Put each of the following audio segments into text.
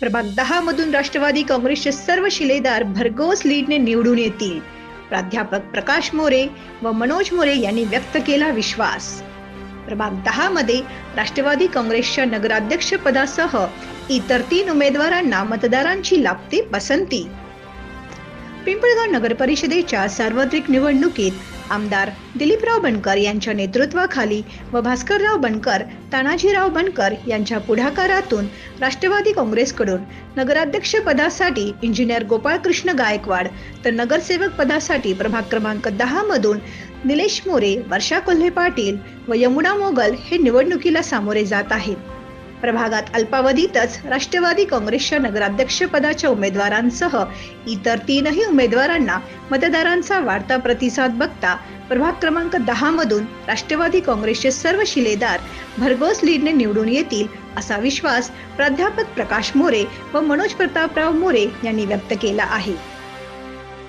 प्रभाग दहा मधून राष्ट्रवादी काँग्रेसचे सर्व शिलेदार भरघोस लीडने निवडून येतील. प्राध्यापक प्रकाश मोरे व मनोज मोरे यांनी व्यक्त केला विश्वास. प्रभाग दहा मध्ये राष्ट्रवादी काँग्रेसच्या नगराध्यक्ष पदासह इतर तीन उमेदवारांना मतदारांची लाभते पसंती. पिंपळगाव नगर परिषदेच्या सार्वत्रिक निवडणुकीत आमदार दिलीपराव बनकर यांच्या नेतृत्वाखाली व भास्करराव बनकर तानाजीराव बनकर यांच्या पुढाकारातून राष्ट्रवादी काँग्रेसकडून नगराध्यक्ष पदासाठी इंजिनियर गोपाळकृष्ण गायकवाड तर नगरसेवक पदासाठी प्रभाग क्रमांक दहा मधून निलेश मोरे वर्षा कोल्हे पाटील व यमुना मोगल हे निवडणुकीला सामोरे जात आहेत. प्रभागात अल्पावधीतच राष्ट्रवादी काँग्रेसच्या नगराध्यक्षपदाच्या उमेदवारांसह इतर तीनही उमेदवारांना मतदारांचा वाढता प्रतिसाद बघता प्रभाग क्रमांक दहा मधून राष्ट्रवादी काँग्रेसचे सर्व शिलेदार भरघोस लीडने निवडून येतील असा विश्वास प्राध्यापक प्रकाश मोरे व मनोज प्रतापराव मोरे यांनी व्यक्त केला आहे.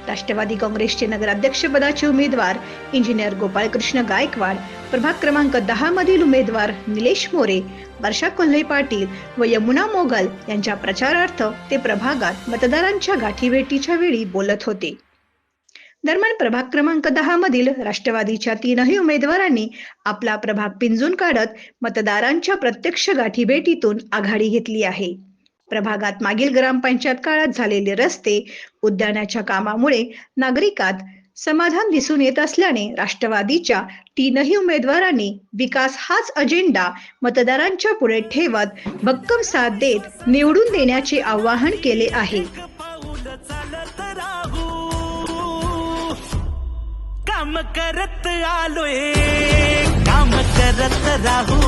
राष्ट्रवादी काँग्रेसचे नगराध्यक्षपदाचे उमेदवार इंजिनियर गोपाळकृष्ण गायकवाड प्रभाग क्रमांक दहा मधील उमेदवार निलेश मोरे वर्षा कोल्हे पाटील व यमुना मोगल यांच्या प्रचारार्थ ते प्रभागात मतदारांच्या गाठीभेटीच्या वेळी बोलत होते. दरम्यान प्रभाग क्रमांक दहा मधील राष्ट्रवादीच्या तीनही उमेदवारांनी आपला प्रभाग पिंजून काढत मतदारांच्या प्रत्यक्ष गाठीभेटीतून आघाडी घेतली आहे. प्रभागात मागील ग्रामपंचायत काळात झालेले रस्ते उद्यानाच्या कामामुळे नागरिकात समाधान दिसून येत असल्याने राष्ट्रवादीच्या तीनही उमेदवारांनी विकास हाच अजेंडा मतदारांच्या पुढे ठेवत भक्कम साथ देत निवडून देण्याचे आवाहन केले आहे. काम करत आलोय काम करत राहू.